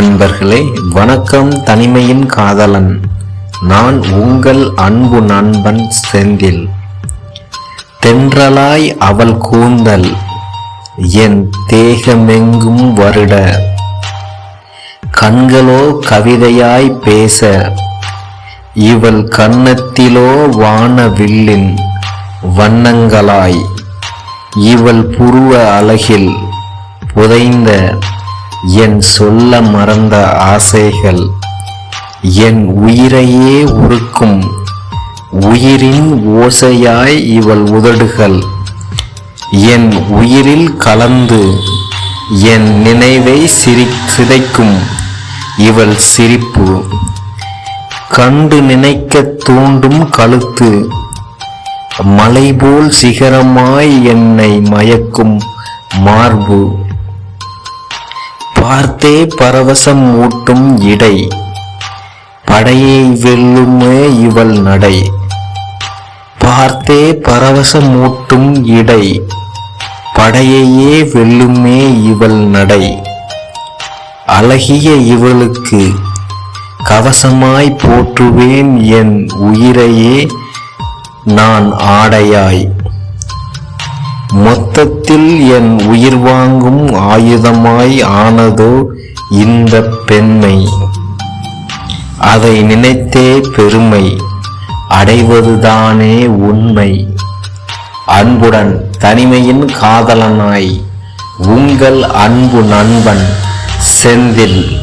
அன்பர்களே வணக்கம் தனிமையின் காதலன். நான் உங்கள் அன்பு நண்பன் செந்தில். தென்றலாய் அவள் கூந்தல் என் தேகமெங்கும் வருட. கண்களோ கவிதையாய் பேச இவள் கன்னத்திலோ வானவில்லின் வண்ணங்களாய். இவள் புருவ அழகில் புதைந்த என் சொல்ல மறந்த ஆசைகள் என் உயிரையே உருக்கும் உயிரின் ஓசையாய் இவள் உதடுகள் என் உயிரில் கலந்து என் நினைவை சிரி சிதைக்கும் இவள் சிரிப்பு கண்டு நினைக்க தூண்டும் கழுத்து மலைபோல் சிகரமாய் என்னை மயக்கும் மார்பு. பார்த்தே பரவசம் ஊட்டும் இடை. படையை வெல்லுமே இவள் நடை. பார்த்தே பரவசம் ஊட்டும் இடை. படையையே வெல்லுமே இவள் நடை. அழகிய இவளுக்கு கவசமாய் போற்றுவேன் என் உயிரையே நான் ஆடையாய். மொத்தத்தில் என் உயிர் வாங்கும் ஆயுதமாய் ஆனதோ இந்த பெண்மை. அதை நினைத்தே பெருமை அடைவதுதானே உண்மை. அன்புடன் தனிமையின் காதலனாய் உங்கள் அன்பு நண்பன் செந்தில்.